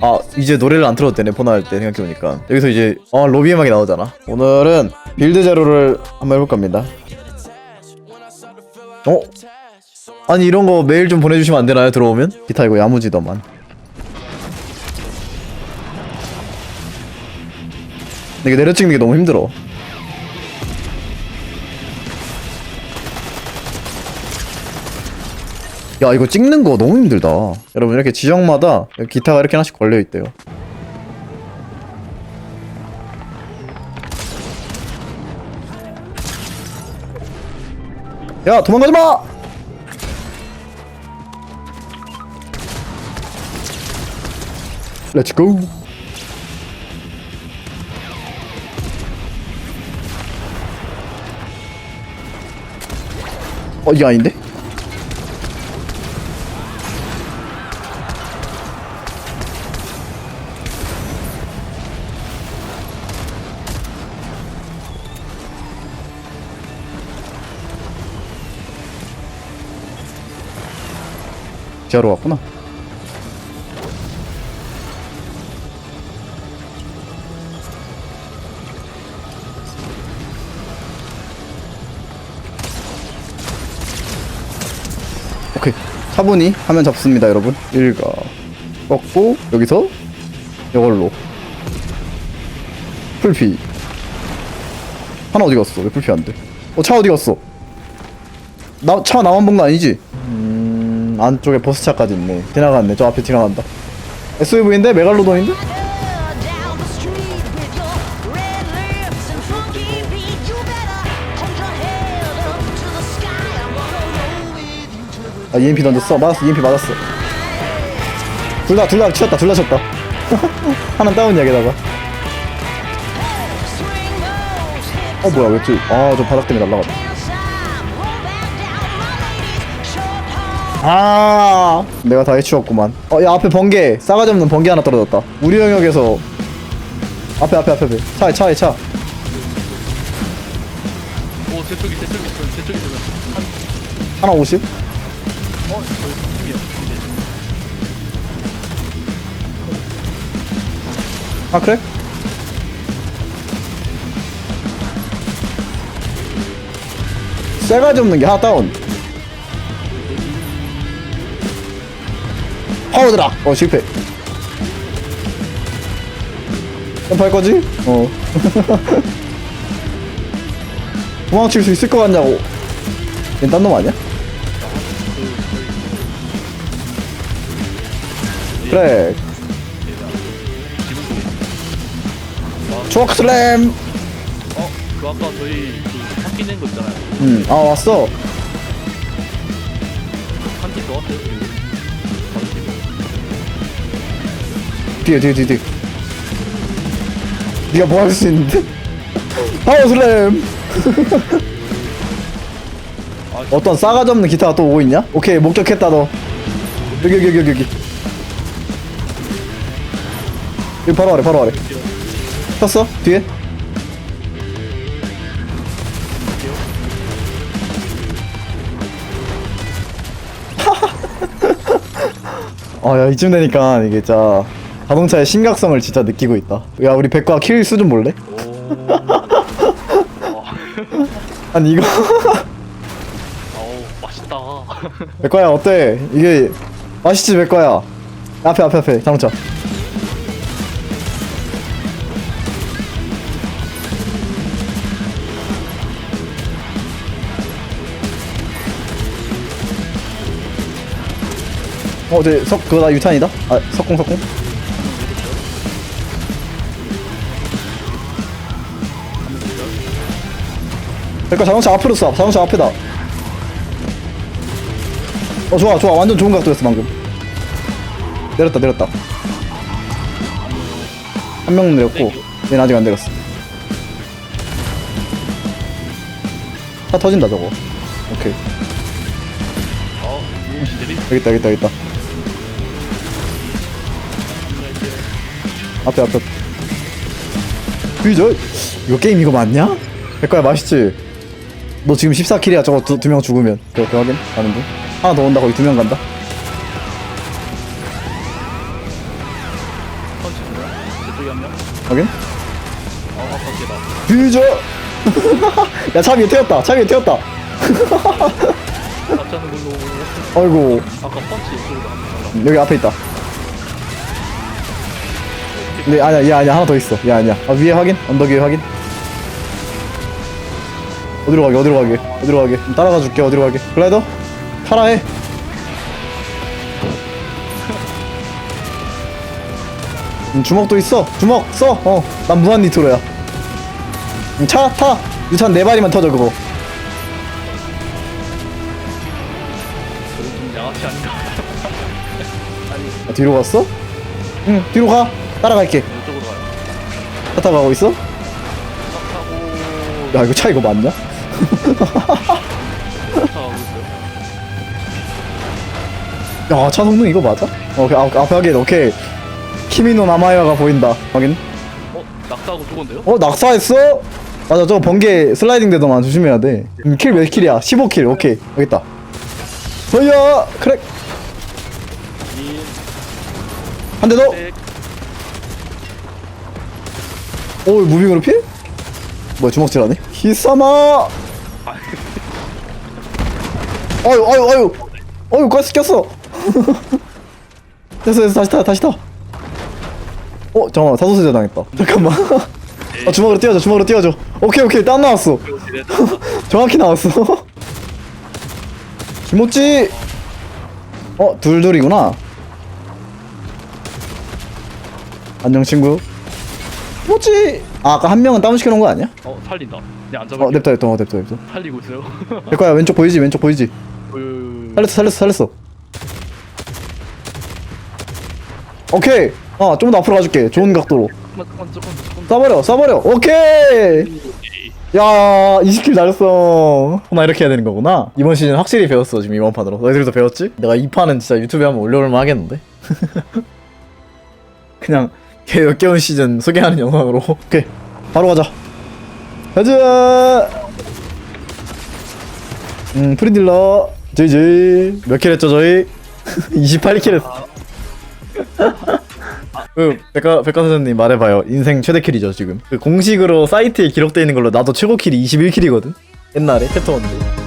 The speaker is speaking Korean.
아 이제 노래를 안 틀어도 되네 포나 할 때 생각해보니까. 여기서 이제 어 로비 음악이 나오잖아. 오늘은 빌드 제로를 한번 해볼 겁니다. 어? 아니 이런 거 메일 좀 보내주시면 안 되나요 들어오면? 기타 이거 야무지더만. 이게 내려찍는 게 너무 힘들어 야 이거 찍는 거 너무 힘들다. 여러분 이렇게 지역마다 기타가 이렇게 하나씩 걸려있대요. 야 도망가지마! 렛츠고 어 이게 아닌데? 지하로 왔구나. 오케이. 차분히 하면 잡습니다, 여러분. 일가 꺾고 여기서 이걸로 풀피. 하나 어디 갔어? 왜 풀피 안 돼? 어, 차 어디 갔어? 나, 차 나만 본 거 아니지? 음, 안쪽에 버스차까지 있네. 지나갔네. 저 앞에 지나간다. SUV인데? 메갈로돈인데? 아, EMP 던졌어. 맞았어. EMP 맞았어. 둘 다, 둘 다 치웠다. 둘 다 쳤다. 하나 다운이야, 게다가. 어, 뭐야, 왜 지? 아, 저 바닥 때문에 날라갔다. 아, 내가 다 해치웠구만. 어, 야, 앞에 번개. 싸가지 없는 번개 하나 떨어졌다. 우리 영역에서. 앞에, 앞에, 앞에, 앞에. 차에, 차에, 차. 오, 제 쪽이, 제 쪽이, 저- 제 쪽이 저는 한, 하나 50. 어, 저희 팀이요. 아, 그래? 싸가지 없는 게 하나 다운. 파워드라. 어, 실패. 점프할 거지? 어. 도망칠 수 있을 것 같냐고. 얜딴놈 아니야? 그래. 초크 슬램. 어, 그 아까 저희 그 바퀴 낸거 있잖아요. 음, 아 왔어. 한팀 더 왔어요, 뒤에 뒤에 뒤에 뒤에. 네가 뭐 할 수 있는데? 파워 슬램. 아, 어떤 싸가지 없는 기타가 또 오고 있냐? 오케이 목격했다 너. 여기 여기 여기 여기. 여기 바로 아래 바로 아래. 쳤어? 뒤에? 아, 야, 이쯤 되니까 이게 진짜 자동차의 심각성을 진짜 느끼고 있다. 야, 우리 백과 킬 수준 볼래? 오. 아니, 이거. 아우, 맛있다. 백과야, 어때? 이게 맛있지, 백과야? 앞에, 앞에, 앞에, 자동차. 어, 저 석, 그거 나 유탄이다? 아, 석공, 석공. 그러니까 자동차 앞으로 쏴. 자동차 앞에다. 어, 좋아, 좋아. 완전 좋은 각도였어, 방금. 내렸다, 내렸다. 한 명은 내렸고, 얘는 아직 안 내렸어. 차 터진다, 저거. 오케이. 어, 있다, 여기 있다. 앞에 앞에 그죠? 이거 게임 이거 맞냐? 백과야 맛있지? 너 지금 14킬이야. 저거 두 명 죽으면. 그거 그 확인? 가는 중 하나 더 온다. 거기 두 명 간다. 확인? 아 아까 걔다 뒤져! 야차 위에 태웠다. 차 위에 태웠다. 아이고. 아까 펀치 안 여기 앞에 있다. 근데 아니야 얘 아니야. 하나 더 있어. 얘 아니야. 아, 위에 확인? 언덕 위에 확인 어디로 가게 어디로 가게 어디로 가게. 따라가 줄게 어디로 가게. 글라이더 타라 해. 음, 주먹도 있어. 주먹 써어난 무한 니트로야. 음, 차타. 유탄 네 발이만 터져 그거. 저기 좀 양아치 아닌가 아, 뒤로 갔어? 응 뒤로 가. 따라갈게. 이쪽으로 가요. 차 타고 가고 있어? 딱 타고 야 이거 차 이거 맞냐? 쫓아가고 있어요 야, 차 성능 이거 맞아? 어, 오케이, 앞, 앞에 확인, 오케이. 키미노 나마야가 보인다. 확인. 어? 낙사하고 죽었는데요? 어, 낙사했어? 맞아, 저거 번개 슬라이딩 되더만 조심해야 돼. 음, 킬몇 킬이야? 15킬, 오케이. 여기 있다. 서야 크랙. 인한대 더. 백 오, 무빙으로 피해? 뭐야, 주먹질 하네? 히사마! 아, 아유, 아유, 아유. 어유, 가스 꼈어. 됐어, 됐어, 다시 타, 다시 타. 어, 잠깐만, 사도세자 당했다. 잠깐만. 아, 주먹으로 띄워줘, 주먹으로 띄워줘. 오케이, 오케이, 딴 나왔어. 정확히 나왔어. 김모찌. 어, 둘둘이구나. 안녕 친구. 김모찌. 아, 아까 한 명은 다운 시켜놓은 거 아니야? 어 살린다 그냥 안 어, 잡을게 냅다, 냅다, 어, 냅다, 냅다. 살리고 있어요 될 거야, 왼쪽 보이지, 왼쪽 보이지. 그... 살렸어, 살렸어, 살렸어. 오케이. 어, 좀더 앞으로 가줄게. 좋은 각도로. 잠깐만 잠깐만 잠깐만 쏴버려, 쏴버려. 오케이. 야, 20킬 날렸어. 나 이렇게 해야 되는 거구나. 이번 시즌 확실히 배웠어, 지금 이번 판으로. 너희들도 배웠지? 내가 이 판은 진짜 유튜브에 한번 올려볼만 하겠는데? 그냥 개 역겨운 시즌 소개하는 영상으로. 오케이. 바로 가자. 가자! 음, 프리딜러. JJ. 몇킬 했죠, 저희? 28킬 했어. 그 백가 백가 선생님 말해봐요. 인생 최대 킬이죠 지금. 그 공식으로 사이트에 기록돼 있는 걸로 나도 최고 킬이 21킬이거든. 옛날에 원데.